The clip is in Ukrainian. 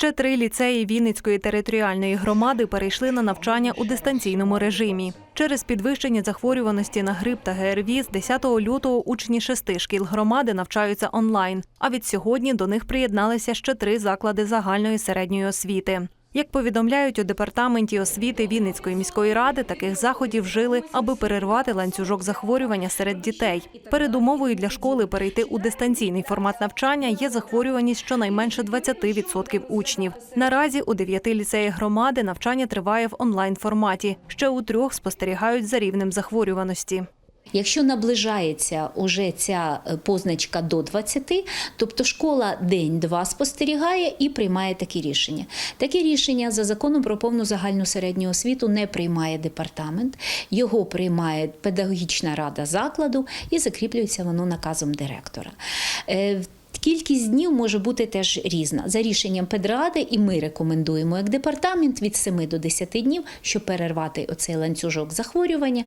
Ще три ліцеї Вінницької територіальної громади перейшли на навчання у дистанційному режимі. Через підвищення захворюваності на грип та ГРВІ з 10 лютого учні шести шкіл громади навчаються онлайн. А від сьогодні до них приєдналися ще три заклади загальної середньої освіти. Як повідомляють у департаменті освіти Вінницької міської ради, таких заходів вжили, аби перервати ланцюжок захворювання серед дітей. Передумовою для школи перейти у дистанційний формат навчання є захворюваність щонайменше 20% учнів. Наразі у дев'яти ліцеях громади навчання триває в онлайн форматі. Ще у трьох спостерігають за рівнем захворюваності. Якщо наближається уже ця е, позначка до 20, тобто школа день-два спостерігає і приймає такі рішення. Такі рішення за законом про повну загальну середню освіту не приймає департамент, його приймає педагогічна рада закладу і закріплюється воно наказом директора. Е, Кількість днів може бути теж різна. За рішенням педради, і ми рекомендуємо як департамент від 7 до 10 днів, щоб перервати оцей ланцюжок захворювання.